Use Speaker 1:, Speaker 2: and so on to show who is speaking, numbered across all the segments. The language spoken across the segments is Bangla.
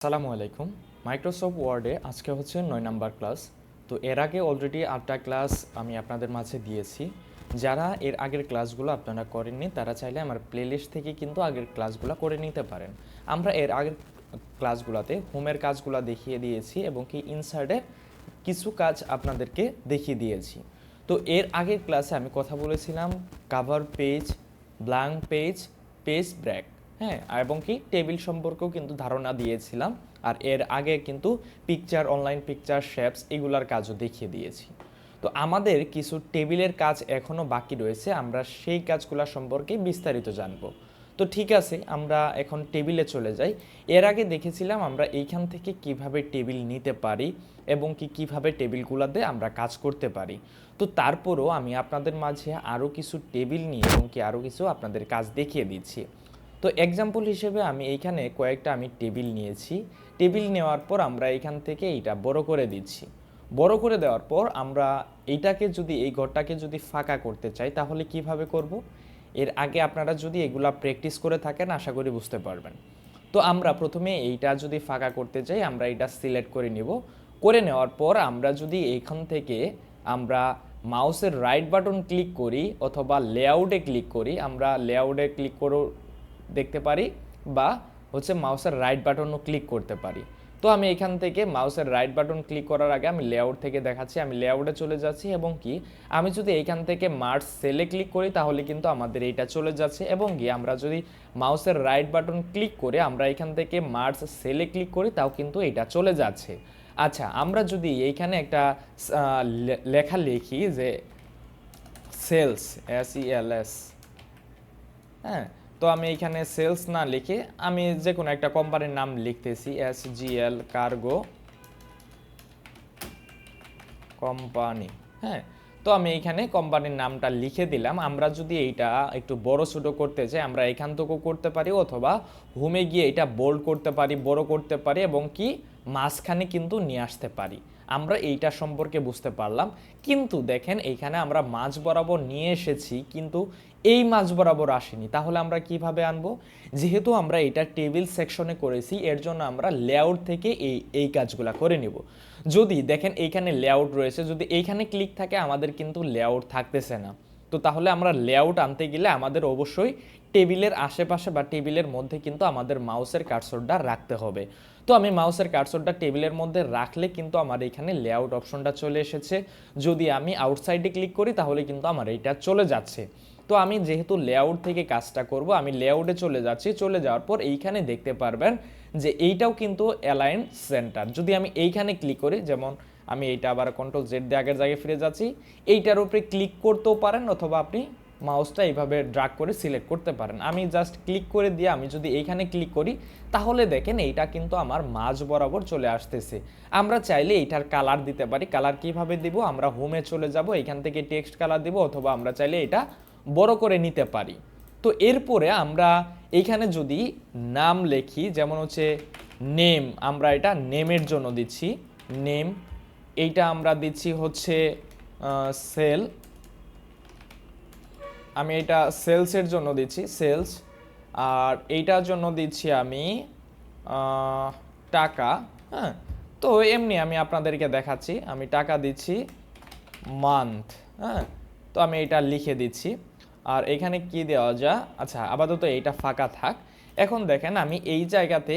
Speaker 1: আসসালামু আলাইকুম। মাইক্রোসফট ওয়ার্ডে আজকে হচ্ছে নয় নাম্বার ক্লাস। তো এর আগে অলরেডি আটটা ক্লাস আমি আপনাদের মাঝে দিয়েছি। যারা এর আগের ক্লাসগুলো আপনারা করেননি, তারা চাইলে আমার প্লেলিস্ট থেকে কিন্তু আগের ক্লাসগুলো করে নিতে পারেন। আমরা এর আগের ক্লাসগুলোতে হোমের কাজগুলো দেখিয়ে দিয়েছি এবং কি ইনসার্টের কিছু কাজ আপনাদেরকে দেখিয়ে দিয়েছি। তো এর আগের ক্লাসে আমি কথা বলেছিলাম cover page blank page page break হ্যাঁ এবং কি টেবিল সম্পর্কেও কিন্তু ধারণা দিয়েছিলাম। আর এর আগে কিন্তু পিকচার অনলাইন পিকচার শেপস এগুলার কাজও দেখিয়ে দিয়েছি। তো আমাদের কিছু টেবিলের কাজ এখনও বাকি রয়েছে, আমরা সেই কাজগুলো সম্পর্কে বিস্তারিত জানব। তো ঠিক আছে, আমরা এখন টেবিলে চলে যাই। এর আগে দেখেছিলাম আমরা এইখান থেকে কীভাবে টেবিল নিতে পারি এবং কি কীভাবে টেবিলগুলোতে আমরা কাজ করতে পারি। তো তারপরও আমি আপনাদের মাঝে আরও কিছু টেবিল নিয়ে এবং কি আরও কিছু আপনাদের কাজ দেখিয়ে দিচ্ছি। তো এক্সাম্পল হিসেবে আমি এইখানে কয়েকটা আমি টেবিল নিয়েছি। টেবিল নেওয়ার পর আমরা এইখান থেকে এইটা বড় করে দিচ্ছি। বড় করে দেওয়ার পর আমরা এইটাকে যদি, এই ঘরটাকে যদি ফাঁকা করতে চাই, তাহলে কীভাবে করব? এর আগে আপনারা যদি এগুলা প্র্যাকটিস করে থাকেন, আশা করি বুঝতে পারবেন। তো আমরা প্রথমে এইটা যদি ফাঁকা করতে চাই, আমরা এটা সিলেক্ট করে নিব। করে নেওয়ার পর আমরা যদি এইখান থেকে আমরা মাউসের রাইট বাটন ক্লিক করি, অথবা লেআউটে ক্লিক করি, আমরা লেআউটে ক্লিক করে দেখতে পারি বা হচ্ছে মাউসের রাইট বাটনও ক্লিক করতে পারি। তো আমি এখান থেকে মাউসের রাইট বাটন ক্লিক করার আগে আমি লেআউট থেকে দেখাচ্ছি, আমি লেআউটে চলে যাচ্ছি এবং কি আমি যদি এইখান থেকে মার্চ সেলে ক্লিক করি তাহলে কিন্তু আমাদের এইটা চলে যাচ্ছে এবং কি আমরা যদি মাউসের রাইট বাটন ক্লিক করে আমরা এখান থেকে মার্চ সেলে ক্লিক করি তাও কিন্তু এটা চলে যাচ্ছে। আচ্ছা আমরা যদি এইখানে একটা লেখা লিখি যে sales S E L S হ্যাঁ? তো আমি এখানে সেলস না লিখে আমি যে কোনো একটা কোম্পানির নাম লিখতেছি S G L cargo company হ্যাঁ? তো আমি এইখানে কোম্পানির নামটা লিখে দিলাম। আমরা যদি এইটা একটু বড় ছোটো করতে চাই, আমরা এখান থেকেও করতে পারি অথবা হোমে গিয়ে এটা বোল্ড করতে পারি, বড় করতে পারি এবং কি মাঝখানে কিন্তু নিয়ে আসতে পারি। আমরা এইটা সম্পর্কে বুঝতে পারলাম। কিন্তু দেখেন, এইখানে আমরা মাঝ বরাবর নিয়ে এসেছি, কিন্তু এই মাঝ বরাবর আসেনি। তাহলে আমরা কীভাবে আনব? যেহেতু আমরা এটা টেবিল সেকশনে করেছি, এর জন্য আমরা লেআউট থেকে এই এই কাজগুলো করে নিব। যদি দেখেন, এইখানে লেআউট রয়েছে, যদি এইখানে ক্লিক থাকে, আমাদের কিন্তু লেআউট থাকতেছে না। তো তাহলে আমরা লেআউট আনতে গেলে আমাদের অবশ্যই টেবিলের আশেপাশে বা টেবিলের মধ্যে কিন্তু আমাদের মাউসের কার্সরটা রাখতে হবে। তো আমি মাউসের কার্সরটা টেবিলের মধ্যে রাখলে কিন্তু আমার এখানে লেআউট অপশনটা চলে এসেছে। যদি আমি আউটসাইডে ক্লিক করি, তাহলে কিন্তু আমার এইটা চলে যাচ্ছে। তো আমি যেহেতু লেআউট থেকে কাজটা করব, আমি লেআউটে চলে যাচ্ছি। চলে যাওয়ার পর এইখানে দেখতে পারবেন যে এইটাও কিন্তু অ্যালাইন সেন্টার যদি আমি এইখানে ক্লিক করি, যেমন আমি এইটা আবার কন্ট্রোল জেড দিয়ে আগের জায়গায় ফিরে যাচ্ছি, এইটার উপরে ক্লিক করতেও পারেন অথবা আপনি মাউসটা এইভাবে ড্রাগ করে সিলেক্ট করতে পারেন। আমি জাস্ট ক্লিক করে দিয়ে আমি যদি এইখানে ক্লিক করি, তাহলে দেখেন এইটা কিন্তু আমার মাঝ বরাবর চলে আসতেছে। আমরা চাইলে এইটার কালার দিতে পারি। কালার কীভাবে দিব? আমরা হোমে চলে যাব এখান থেকে টেক্সট কালার দিব, অথবা আমরা চাইলে এটা বড় করে নিতে পারি। তো এরপরে আমরা এইখানে যদি নাম লেখি, যেমন হচ্ছে নেম আমরা এটা নেমের জন্য দিচ্ছি। নেম এইটা আমরা দিচ্ছি হচ্ছে সেল আমি এটা সেলসের জন্য দিচ্ছি সেলস আর এইটার জন্য দিচ্ছি আমি টাকা হ্যাঁ? তো এমনি আমি আপনাদেরকে দেখাচ্ছি, আমি টাকা দিচ্ছি মান্থ হ্যাঁ? তো আমি এটা লিখে দিচ্ছি। আর এখানে কি দেওয়া যা আচ্ছা আপাতত এইটা ফাঁকা থাক। এখন দেখেন আমি এই জায়গাতে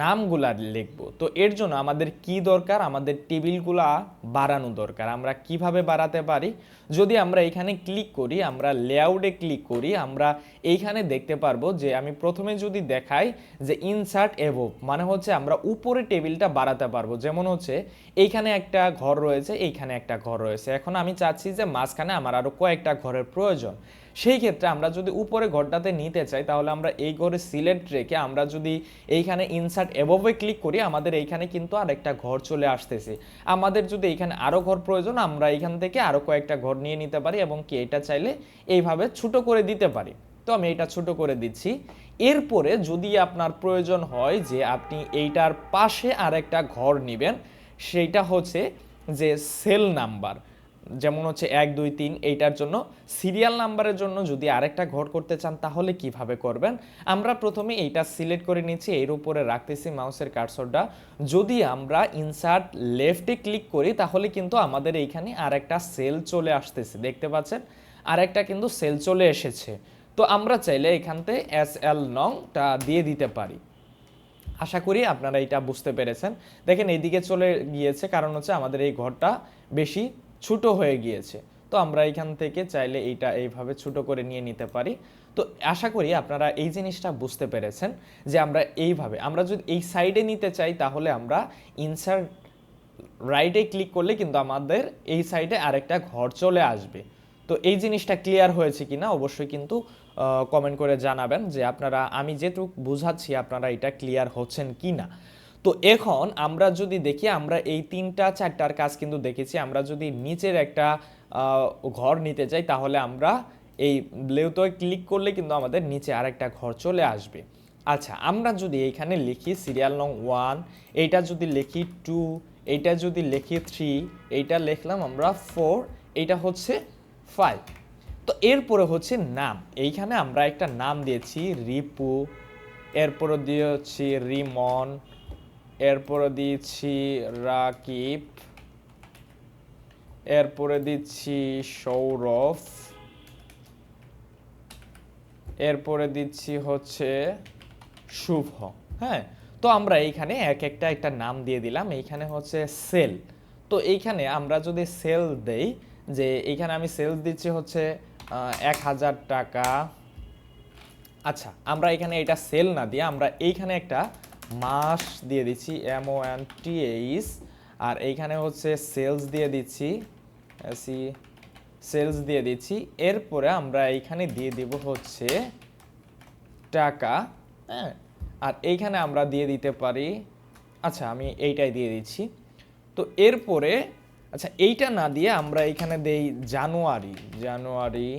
Speaker 1: নামগুলা লিখব। তো এর জন্য আমাদের কি দরকার? আমাদের টেবিলগুলা বাড়ানো দরকার। আমরা কীভাবে বাড়াতে পারি? যদি আমরা এখানে ক্লিক করি, আমরা লেআউটে ক্লিক করি, আমরা এইখানে দেখতে পারব যে আমি প্রথমে যদি দেখাই যে ইনসার্ট এভোভ মানে হচ্ছে আমরা উপরে টেবিলটা বাড়াতে পারব। যেমন হচ্ছে, এইখানে একটা ঘর রয়েছে, এইখানে একটা ঘর রয়েছে। এখন আমি চাচ্ছি যে মাঝখানে আমার আরও কয়েকটা ঘরের প্রয়োজন। সেই ক্ষেত্রে আমরা যদি উপরে ঘরটাতে নিতে চাই, তাহলে আমরা এই ঘরে সিলেক্ট রেখে আমরা যদি এইখানে ইনসার্ট এভোভে ক্লিক করি, আমাদের এইখানে কিন্তু আর একটা ঘর চলে আসতেছে। আমাদের যদি এইখানে আরও ঘর প্রয়োজন, আমরা এইখান থেকে আরও কয়েকটা ঘর নিয়ে নিতে পারি এবং কি এটা চাইলে এইভাবে ছোট করে দিতে পারি। তো আমি এটা ছোট করে দিচ্ছি। এরপরে যদি আপনার প্রয়োজন হয় যে আপনি এইটার পাশে আর একটা ঘর নেবেন, সেইটা হচ্ছে যে সেল নাম্বার যেমন হচ্ছে এক, দুই, তিন, এইটার জন্য। সিরিয়াল নাম্বারের জন্য যদি আরেকটা ঘর করতে চান, তাহলে কীভাবে করবেন? আমরা প্রথমে এইটা সিলেক্ট করে নিচ্ছি এর উপরে রাখতেছি মাউসের কার্সরটা। যদি আমরা ইনসার্ট লেফটে ক্লিক করি, তাহলে কিন্তু আমাদের এইখানে আরেকটা সেল চলে আসতেছে, দেখতে পাচ্ছেন? আরেকটা কিন্তু সেল চলে এসেছে। তো আমরা চাইলে এখানতে এস এল নংটা দিয়ে দিতে পারি। আশা করি আপনারা এটা বুঝতে পেরেছেন। দেখেন, এইদিকে চলে গিয়েছে, কারণ হচ্ছে আমাদের এই ঘরটা বেশি ছোট হয়ে গিয়েছে। তো আমরা এখান থেকে চাইলে এইটা এইভাবে ছোট করে নিয়ে নিতে পারি। তো আশা করি আপনারা এই জিনিসটা বুঝতে পেরেছেন যে আমরা এইভাবে, আমরা যদি এই সাইডে নিতে চাই তাহলে আমরা ইনসার্ট রাইটে ক্লিক করলে কিন্তু আমাদের এই সাইডে আরেকটা ঘর চলে আসবে। তো এই জিনিসটা ক্লিয়ার হয়েছে কিনা অবশ্যই কিন্তু কমেন্ট করে জানাবেন যে আপনারা, আমি যেটুকু বুঝাচ্ছি আপনারা এটা ক্লিয়ার হচ্ছেন কি না তো এখন আমরা যদি দেখি, আমরা এই তিনটা, চারটার কাজ কিন্তু দেখেছি। আমরা যদি নিচের একটা ঘর নিতে চাই তাহলে আমরা এই ব্লেউতে ক্লিক করলে কিন্তু আমাদের নিচে আরেকটা ঘর চলে আসবে। আচ্ছা আমরা যদি এইখানে লিখি সিরিয়াল নং ওয়ান, এইটা যদি লিখি টু, এইটা যদি লিখি থ্রি, এইটা লিখলাম আমরা ফোর, এইটা হচ্ছে ফাইভ। তো এরপরে হচ্ছে নাম। এইখানে আমরা একটা নাম দিয়েছি রিপু, এরপরে দিয়েছি রিমন এরপরে দিচ্ছি রাকিব। এরপরে দিচ্ছি সৌরভ। এরপরে দিচ্ছি হচ্ছে শুভ। হ্যাঁ তো আমরা এইখানে এক একটা একটা নাম দিয়ে দিলাম। এইখানে হচ্ছে সেল। তো এইখানে আমরা যদি সেল দেই, যে এইখানে আমি সেল দিচ্ছি হচ্ছে এক হাজার টাকা। আচ্ছা আমরা এখানে এটা সেল না দিয়ে আমরা এইখানে একটা মাস দিয়ে দিচ্ছি M O N T H আর এইখানে হচ্ছে সেলস দিয়ে দিচ্ছি সি সেলস দিয়ে দিচ্ছি। এরপরে আমরা এইখানে দিয়ে দিব হচ্ছে টাকা হ্যাঁ? আর এইখানে আমরা দিয়ে দিতে পারি আচ্ছা আমি এইটাই দিয়ে দিচ্ছি। তো এরপরে আচ্ছা এইটা না দিয়ে আমরা এইখানে দেই জানুয়ারি জানুয়ারি,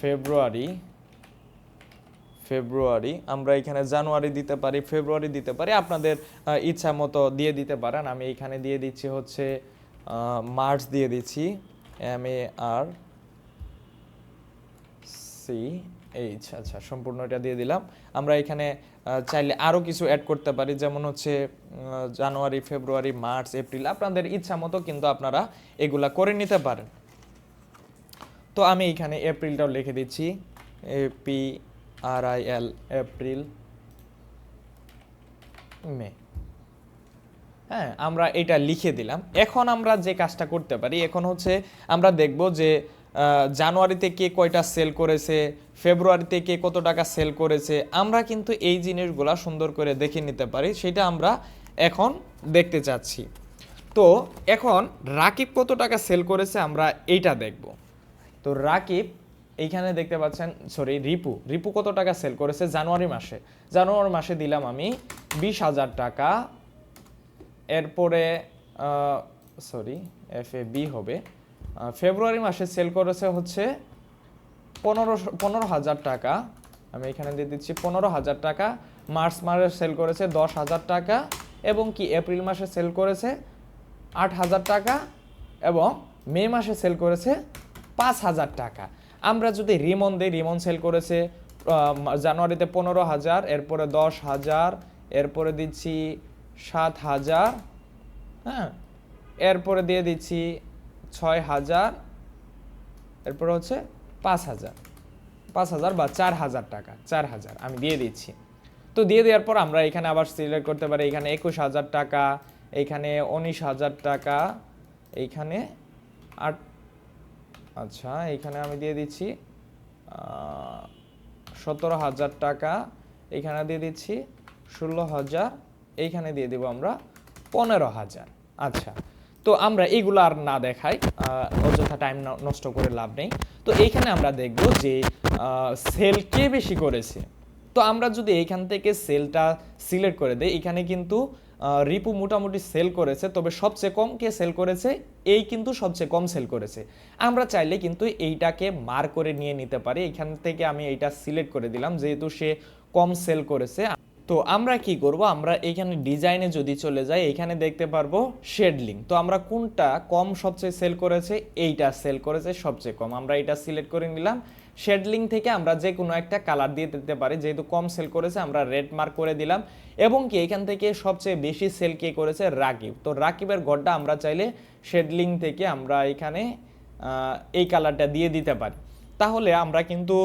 Speaker 1: ফেব্রুয়ারি ফেব্রুয়ারি, আমরা এখানে জানুয়ারি দিতে পারি, ফেব্রুয়ারি দিতে পারি। আপনাদের ইচ্ছা মতো দিয়ে দিতে পারেন। আমি এখানে দিয়ে দিচ্ছি হচ্ছে মার্চ দিয়ে দিচ্ছি, M A R C H. আচ্ছা সম্পূর্ণ এটা দিয়ে দিলাম। আমরা এখানে চাইলে আরও কিছু অ্যাড করতে পারি। যেমন হচ্ছে জানুয়ারি, ফেব্রুয়ারি, মার্চ, এপ্রিল। আপনাদের ইচ্ছা মতো কিন্তু আপনারা এগুলা করে নিতে পারেন। তো আমি এখানে এপ্রিলটাও লিখে দিচ্ছি, A P R I L April May হ্যাঁ আমরা এটা লিখে দিলাম। এখন আমরা যে কাজটা করতে পারি, এখন হচ্ছে আমরা দেখব যে জানুয়ারিতে কে কয়টা সেল করেছে, ফেব্রুয়ারিতে কে কত টাকা সেল করেছে, আমরা কিন্তু এই জিনিসগুলা সুন্দর করে দেখে নিতে পারি, সেটা আমরা এখন দেখতে চাচ্ছি। তো এখন রাকিব কত টাকা সেল করেছে, আমরা এইটা দেখব। তো রাকিব এইখানে দেখতে পাচ্ছেন সরি রিপু। রিপু কত টাকা সেল করেছে? জানুয়ারি মাসে। জানুয়ারি মাসে দিলাম আমি বিশ হাজার টাকা। এরপরে সরি এফ এ বি হবে। ফেব্রুয়ারি মাসে সেল করেছে হচ্ছে পনেরো পনেরো হাজার টাকা। আমি এখানে দিয়ে দিচ্ছি পনেরো হাজার টাকা। মার্চ মাসে সেল করেছে দশ হাজার টাকা এবং কি এপ্রিল মাসে সেল করেছে আট হাজার টাকা এবং মে মাসে সেল করেছে পাঁচ হাজার টাকা। আমরা যদি রিমন দিই, রিমন সেল করেছে জানুয়ারিতে পনেরো হাজার, এরপরে দশ হাজার, এরপরে দিচ্ছি সাত হাজার হ্যাঁ এরপরে দিয়ে দিচ্ছি ছয় হাজার, এরপরে হচ্ছে পাঁচ হাজার। পাঁচ হাজার বা চার হাজার টাকা, চার হাজার আমি দিয়ে দিচ্ছি। তো দিয়ে দেওয়ার পর আমরা এখানে আবার সিলেক্ট করতে পারি, এখানে একুশ হাজার টাকা এইখানে উনিশ হাজার টাকা এইখানে আট আচ্ছা এইখানে আমি দিয়ে দিচ্ছি সতেরো হাজার টাকা। এখানে দিয়ে দিচ্ছি ষোলো হাজার এইখানে দিয়ে দেবো আমরা পনেরো হাজার। আচ্ছা তো আমরা এইগুলো আর না দেখাই অযথা টাইম নষ্ট করে লাভ নেই। তো এইখানে আমরা দেখব যে সেল কে বেশি করেছে। তো আমরা যদি এইখান থেকে সেলটা সিলেক্ট করে দেই, এখানে কিন্তু রিপু মোটামুটি সেল করেছে, তবে সবচেয়ে কম কে সেল করেছে? এই কিন্তু সবচেয়ে কম সেল করেছে। আমরা চাইলে কিন্তু এইটাকে মার করে নিয়ে নিতে পারি। এখান থেকে আমি এইটা সিলেক্ট করে দিলাম, যেহেতু সে কম সেল করেছে। তো আমরা কি করব? আমরা এখানে ডিজাইনে যদি চলে যাই, এখানে দেখতে পারব শেডলিং। তো আমরা কোনটা কম সবচেয়ে সেল করেছে? এইটা সেল করেছে সবচেয়ে কম। আমরা এটা সিলেক্ট করে নিলাম। শেডলিং থেকে আমরা যে কোনো একটা কালার দিয়ে দিতে পারি। যেহেতু কম সেল করেছে, আমরা রেড মার্ক করে দিলাম। এবং কি, এখান থেকে সবচেয়ে বেশি সেল কে করেছে? রাকিব। তো রাকিবের ঘরটা আমরা চাইলে শেডলিং থেকে আমরা এখানে এই কালারটা দিয়ে দিতে পারি। তাহলে আমরা কিন্তু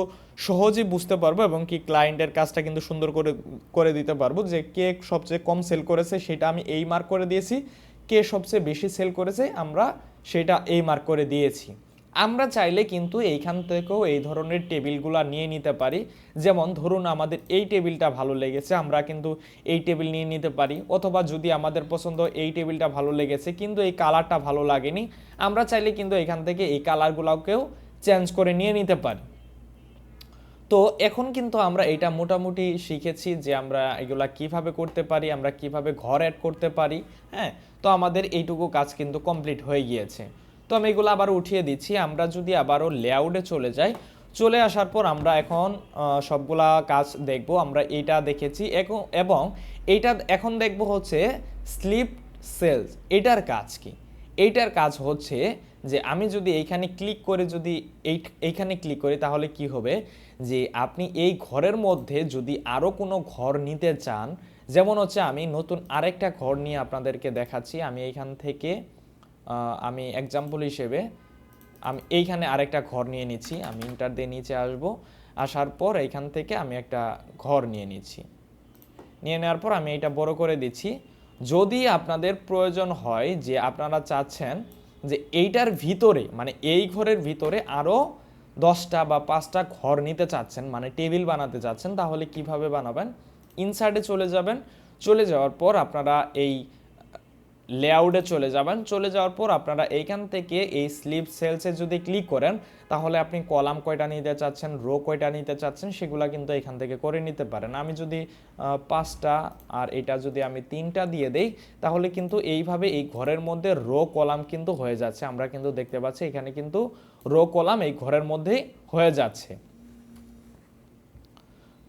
Speaker 1: সহজেই বুঝতে পারব এবং কি ক্লায়েন্টের কাজটা কিন্তু সুন্দর করে করে দিতে পারব যে কে সবচেয়ে কম সেল করেছে সেটা আমি এই মার্ক করে দিয়েছি। কে সবচেয়ে বেশি সেল করেছে আমরা সেটা এই মার্ক করে দিয়েছি। আমরা চাইলে কিন্তু এইখান থেকেও এই ধরনের টেবিলগুলো নিয়ে নিতে পারি। যেমন ধরুন আমাদের এই টেবিলটা ভালো লেগেছে, আমরা কিন্তু এই টেবিল নিয়ে নিতে পারি। অথবা যদি আমাদের পছন্দ এই টেবিলটা ভালো লেগেছে, কিন্তু এই কালারটা ভালো লাগেনি, আমরা চাইলে কিন্তু এখান থেকে এই কালারগুলোকেও চেঞ্জ করে নিয়ে নিতে পারি। তো এখন কিন্তু আমরা এটা মোটামুটি শিখেছি যে আমরা এগুলা কীভাবে করতে পারি, আমরা কীভাবে ঘর অ্যাড করতে পারি হ্যাঁ? তো আমাদের এইটুকু কাজ কিন্তু কমপ্লিট হয়ে গিয়েছে। তো আমি এগুলো আবার উঠিয়ে দিচ্ছি। আমরা যদি আবারও লেআউটে চলে যাই, চলে আসার পর আমরা এখন সবগুলা কাজ দেখব। আমরা এইটা দেখেছি। এবং এইটা এখন দেখব হচ্ছে স্লিপ সেলস এটার কাজ কি? এইটার কাজ হচ্ছে যে আমি যদি এইখানে ক্লিক করে যদি এই এইখানে ক্লিক করি, তাহলে কি হবে? যে আপনি এই ঘরের মধ্যে যদি আরও কোনো ঘর নিতে চান, যেমন হচ্ছে আমি নতুন আরেকটা ঘর নিয়ে আপনাদেরকে দেখাচ্ছি। আমি এইখান থেকে আমি এক্সাম্পল হিসেবে আমি এইখানে আরেকটা ঘর নিয়ে নিচ্ছি, আমি ইন্টার দিয়ে নিচে আসব, আসার পর এইখান থেকে আমি একটা ঘর নিয়ে নিচ্ছি। নিয়ে নেওয়ার পর আমি এটা বড় করে দিচ্ছি। যদি আপনাদের প্রয়োজন হয় যে আপনারা চাচ্ছেন যে এইটার ভিতরে মানে এই ঘরের ভিতরে আরও দশটা বা পাঁচটা ঘর নিতে চাচ্ছেন মানে টেবিল বানাতে চাচ্ছেন, তাহলে কীভাবে বানাবেন? ইনসার্টে চলে যাবেন। চলে যাওয়ার পর আপনারা এই লেআউটে চলে যাবেন। চলে যাওয়ার পর আপনারা এইখান থেকে এই স্লিপ সেলসে যদি ক্লিক করেন, তাহলে আপনি কলাম কয়টা নিতে চাচ্ছেন রো কয়টা নিতে চাচ্ছেন, সেগুলা কিন্তু এখান থেকে করে নিতে পারেন। আমি যদি পাঁচটা আর এটা যদি আমি তিনটা দিয়ে দেই, তাহলে কিন্তু এইভাবে এই ঘরের মধ্যে রো কলাম কিন্তু হয়ে যাচ্ছে। আমরা কিন্তু দেখতে পাচ্ছি এখানে কিন্তু রো কলাম এই ঘরের মধ্যেই হয়ে যাচ্ছে।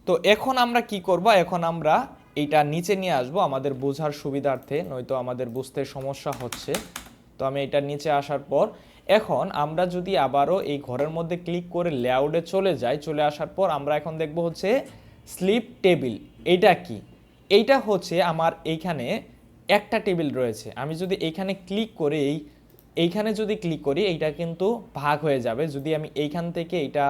Speaker 1: তো এখন আমরা কি করব? এখন আমরা এইটা নিচে নিয়ে আসব, আমাদের বোঝার সুবিধার্থে, নয়তো আমাদের বুঝতে সমস্যা হচ্ছে। তো আমি এটা নিচে আসার পর, এখন আমরা যদি আবারও এই ঘরের মধ্যে ক্লিক করে লেআউটে চলে যাই, চলে আসার পর আমরা এখন দেখব হচ্ছে স্লিপ টেবিল এইটা কি? এইটা হচ্ছে আমার এইখানে একটা টেবিল রয়েছে। আমি যদি এইখানে ক্লিক করে, এই, এইখানে যদি ক্লিক করি, এইটা কিন্তু ভাগ হয়ে যাবে। যদি আমি এইখান থেকে এইটা,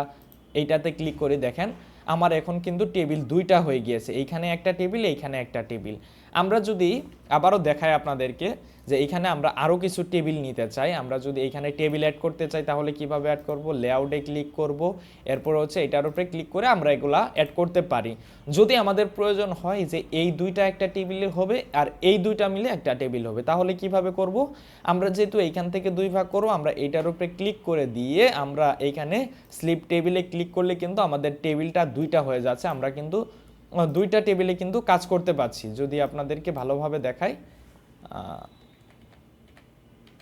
Speaker 1: এইটাতে ক্লিক করে, দেখেন আমার এখন কিন্তু টেবিল দুইটা হয়ে গিয়েছে। এইখানে একটা টেবিল এইখানে একটা টেবিল। আমরা যদি আবারও দেখাই আপনাদেরকে যে এইখানে আমরা আরও কিছু টেবিল নিতে চাই, আমরা যদি এইখানে টেবিল অ্যাড করতে চাই তাহলে কীভাবে অ্যাড করব? লেআউটে ক্লিক করব। এরপর হচ্ছে এটার উপরে ক্লিক করে আমরা এগুলা অ্যাড করতে পারি। যদি আমাদের প্রয়োজন হয় যে এই দুইটা একটা টেবিলে হবে আর এই দুইটা মিলে একটা টেবিল হবে, তাহলে কীভাবে করব? আমরা যেহেতু এইখান থেকে দুই ভাগ করব, আমরা এটার উপরে ক্লিক করে দিয়ে আমরা এইখানে স্লিপ টেবিলে ক্লিক করলে কিন্তু আমাদের টেবিলটা দুইটা হয়ে যাচ্ছে। আমরা কিন্তু দুইটা টেবিলে কিন্তু কাজ করতে পারছি। যদি আপনাদেরকে ভালোভাবে দেখাই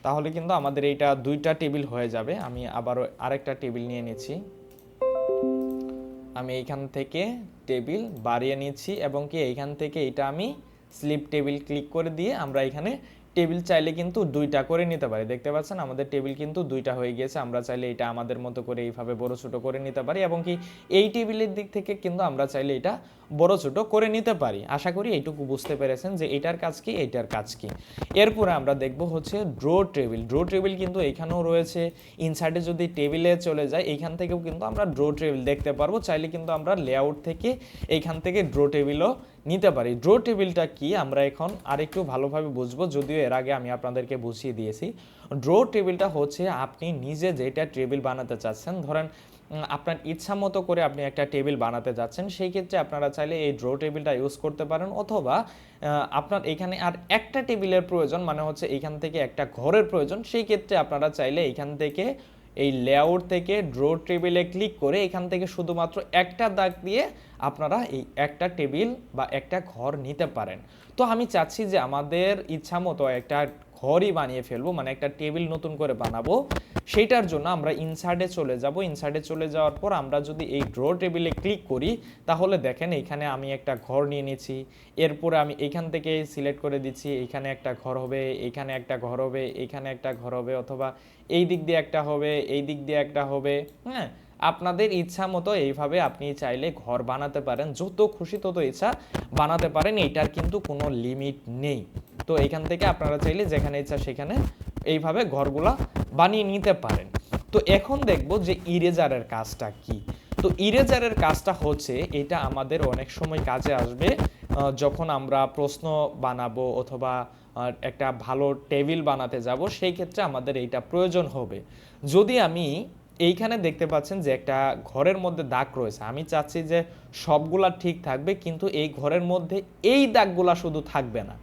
Speaker 1: তাহলে কিন্তু আমাদের এইটা দুইটা টেবিল হয়ে যাবে। আমি আবারও আরেকটা টেবিল নিয়ে নিচ্ছি। আমি এইখান থেকে টেবিল বাড়িয়ে নিচ্ছি এবং কি এইখান থেকে এটা আমি স্লিপ টেবিল ক্লিক করে দিয়ে আমরা এখানে টেবিল চাইলে কিন্তু দুইটা করে নিতে পারি। দেখতে পাচ্ছেন, আমাদের টেবিল কিন্তু দুইটা হয়ে গিয়েছে। আমরা চাইলে এটা আমাদের মতো করে এইভাবে বড় ছোটো করে নিতে পারি এবং কি এই টেবিলের দিক থেকে কিন্তু আমরা চাইলে এটা বড় ছোট করে নিতে পারি। আশা করি এইটুকু বুঝতে পেরেছেন যে এটার কাজ কি, এইটার কাজ কি। এরপরে আমরা দেখব হচ্ছে ড্রো টেবিল ড্রো টেবিল কিন্তু এখানেও রয়েছে। ইনসাইডে যদি টেবিলে চলে যায় এইখান থেকেও কিন্তু আমরা ড্রো টেবিল দেখতে পারব। চাইলে কিন্তু আমরা লেআউট থেকে এইখান থেকে ড্রো টেবিলও নিতে পারি। ড্রো টেবিলটা কি, আমরা এখন আরেকটু ভালোভাবে বুঝব। যদিও এর আগে আমি আপনাদেরকে বুঝিয়ে দিয়েছি। ড্রো টেবিলটা হচ্ছে আপনি নিজে যেটা টেবিল বানাতে চাচ্ছেন। ধরেন আপনার ইচ্ছা মতো করে আপনি একটা টেবিল বানাতে যাচ্ছেন, সেই ক্ষেত্রে আপনারা চাইলে এই ড্র টেবিলটা ইউজ করতে পারেন অথবা আপনার এখানে আর একটা টেবিলের প্রয়োজন মানে হচ্ছে এইখান থেকে একটা ঘরের প্রয়োজন, সেই ক্ষেত্রে আপনারা চাইলে এইখান থেকে এই লেআউট থেকে ড্র টেবিলে ক্লিক করে এখান থেকে শুধুমাত্র একটা দাগ দিয়ে আপনারা এই একটা টেবিল বা একটা ঘর নিতে পারেন। তো আমি চাচ্ছি যে আমাদের ইচ্ছা মতো একটা ঘরই বানিয়ে ফেলব মানে একটা টেবিল নতুন করে বানাবো সেইটার জন্য আমরা ইনসার্টে চলে যাব। ইনসার্টে চলে যাওয়ার পর আমরা যদি এই ড্র টেবিলে ক্লিক করি, তাহলে দেখেন এখানে আমি একটা ঘর নিয়ে নিয়েছি। এরপরে আমি এখান থেকে সিলেক্ট করে দিচ্ছি, এখানে একটা ঘর হবে, এখানে একটা ঘর হবে, এখানে একটা ঘর হবে, অথবা এই দিক দিয়ে একটা হবে, এই দিক দিয়ে একটা হবে হ্যাঁ? আপনাদের ইচ্ছা মতো এইভাবে আপনি চাইলে ঘর বানাতে পারেন। যত খুশি তত ইচ্ছা বানাতে পারেন এইটার কিন্তু কোনো লিমিট নেই। তো এখান থেকে আপনারা চাইলে যেখানে ইচ্ছা সেখানে এইভাবে ঘরগুলা বানিয়ে নিতে পারেন। তো এখন দেখব যে ইরেজারের কাজটা কি। তো ইরেজারের কাজটা হচ্ছে, এটা আমাদের অনেক সময় কাজে আসবে যখন আমরা প্রশ্ন বানাবো অথবা একটা ভালো টেবিল বানাতে যাব, সেই ক্ষেত্রে আমাদের এইটা প্রয়োজন হবে। যদি আমি এইখানে দেখতে পাচ্ছেন যে একটা ঘরের মধ্যে দাগ রয়েছে, আমি চাচ্ছি যে সবগুলা ঠিক থাকবে, কিন্তু এই ঘরের মধ্যে এই দাগগুলা শুধু থাকবে না।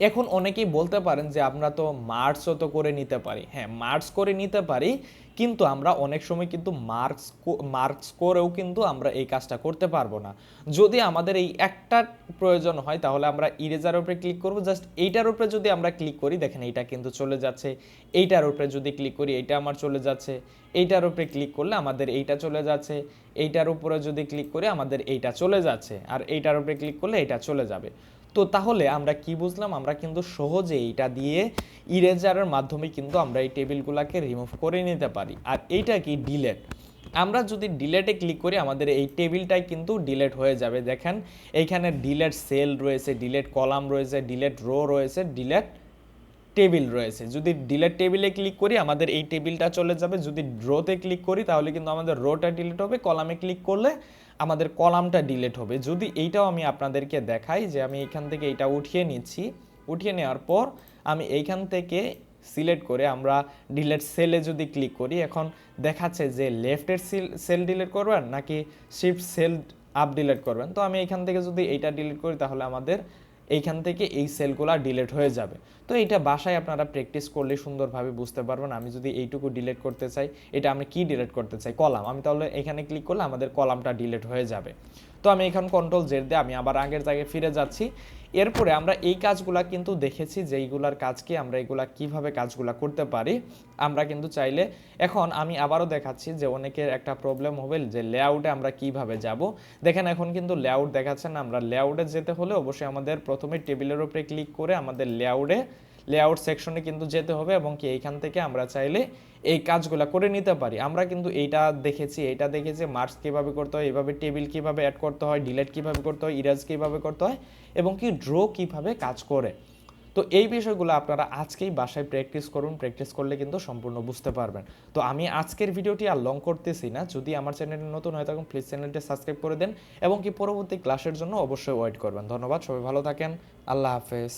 Speaker 1: এখন অনেকেই বলতে পারেন যে আমরা তো মার্কসও তো করে নিতে পারি। হ্যাঁ মার্কস করে নিতে পারি, কিন্তু আমরা অনেক সময় কিন্তু মার্কস মার্কস করেও কিন্তু আমরা এই কাজটা করতে পারব না। যদি আমাদের এই একটা প্রয়োজন হয়, তাহলে আমরা ইরেজার উপরে ক্লিক করব। জাস্ট এইটার উপরে যদি আমরা ক্লিক করি, দেখেন এইটা কিন্তু চলে যাচ্ছে। এইটার উপরে যদি ক্লিক করি, এইটা আমার চলে যাচ্ছে। এইটার উপরে ক্লিক করলে আমাদের এইটা চলে যাচ্ছে। এইটার উপরে যদি ক্লিক করি, আমাদের এইটা চলে যাচ্ছে। আর এইটার উপরে ক্লিক করলে এইটা চলে যাবে। তো তাহলে আমরা কি বুঝলাম? আমরা কিন্তু সহজে এইটা দিয়ে ইরেজারের মাধ্যমে কিন্তু আমরা এই টেবিলগুলোকে রিমুভ করে নিতে পারি। আর এইটা কি? ডিলেট আমরা যদি ডিলেটে ক্লিক করি, আমাদের এই টেবিলটাই কিন্তু ডিলেট হয়ে যাবে। দেখেন, এইখানে ডিলেট সেল রয়েছে ডিলেট কলাম রয়েছে ডিলেট রো রয়েছে ডিলেট টেবিল রয়েছে। যদি ডিলেট টেবিলে ক্লিক করি, আমাদের এই টেবিলটা চলে যাবে। যদি ড্রোতে ক্লিক করি, তাহলে কিন্তু আমাদের রোটা ডিলেট হবে। কলামে ক্লিক করলে আমাদের কলামটা ডিলেট হবে। যদি এইটাও আমি আপনাদেরকে দেখাই যে আমি এখান থেকে এটা উঠিয়ে নিচ্ছি, উঠিয়ে নেওয়ার পর আমি এইখান থেকে সিলেক্ট করে আমরা ডিলেট সেলে যদি ক্লিক করি, এখন দেখাচ্ছে যে লেফটের সেল সেল ডিলেট করবেন নাকি শিফট সেল আপ ডিলেট করবেন। তো আমি এখান থেকে যদি এইটা ডিলিট করি, তাহলে আমাদের এইখান থেকে এই সেলগুলো ডিলেট হয়ে যাবে। তো এটা বাসায় আপনারা প্র্যাকটিস করলে সুন্দরভাবে বুঝতে পারবেন। আমি যদি এইটুকু ডিলেট করতে চাই, এটা আমি কি ডিলেট করতে চাই? কলাম। আমি তাহলে এখানে ক্লিক করলে আমাদের কলামটা ডিলেট হয়ে যাবে। তো আমি এখন কন্ট্রোল জেড দিয়ে আমি আবার আগের জায়গায় ফিরে যাচ্ছি। এরপরে আমরা এই কাজগুলা কিন্তু দেখেছি যে এইগুলার কাজ কি আমরা এগুলা কীভাবে কাজগুলা করতে পারি। আমরা কিন্তু চাইলে এখন আমি আবারও দেখাচ্ছি যে অনেকের একটা প্রবলেম হবে যে লেআউটে আমরা কীভাবে যাব। দেখেন এখন কিন্তু লেআউট দেখাচ্ছে না, আমরা লেআউটে যেতে হলে অবশ্যই আমাদের প্রথমে টেবিলের উপরে ক্লিক করে আমাদের লেআউটে লেআউট সেকশনে কিন্তু যেতে হবে এবং কি এইখান থেকে আমরা চাইলে এই কাজগুলো করে নিতে পারি। আমরা কিন্তু এইটা দেখেছি এইটা দেখেছি মার্কস কীভাবে করতে হয়, এইভাবে টেবিল কীভাবে অ্যাড করতে হয় ডিলেট কীভাবে করতে হয় ইরাজ কীভাবে করতে হয় এবং কি ড্র কীভাবে কাজ করে। তো এই বিষয়গুলো আপনারা আজকেই বাসায় প্র্যাকটিস করুন প্র্যাকটিস করলে কিন্তু সম্পূর্ণ বুঝতে পারবেন। তো আমি আজকের ভিডিওটি আর লং করতেছি না। যদি আমার চ্যানেলটি নতুন হয় তখন প্লিজ চ্যানেলটি সাবস্ক্রাইব করে দেন এবং কি পরবর্তী ক্লাসের জন্য অবশ্যই ওয়েট করবেন। ধন্যবাদ, সবাই ভালো থাকেন, আল্লাহ হাফেজ।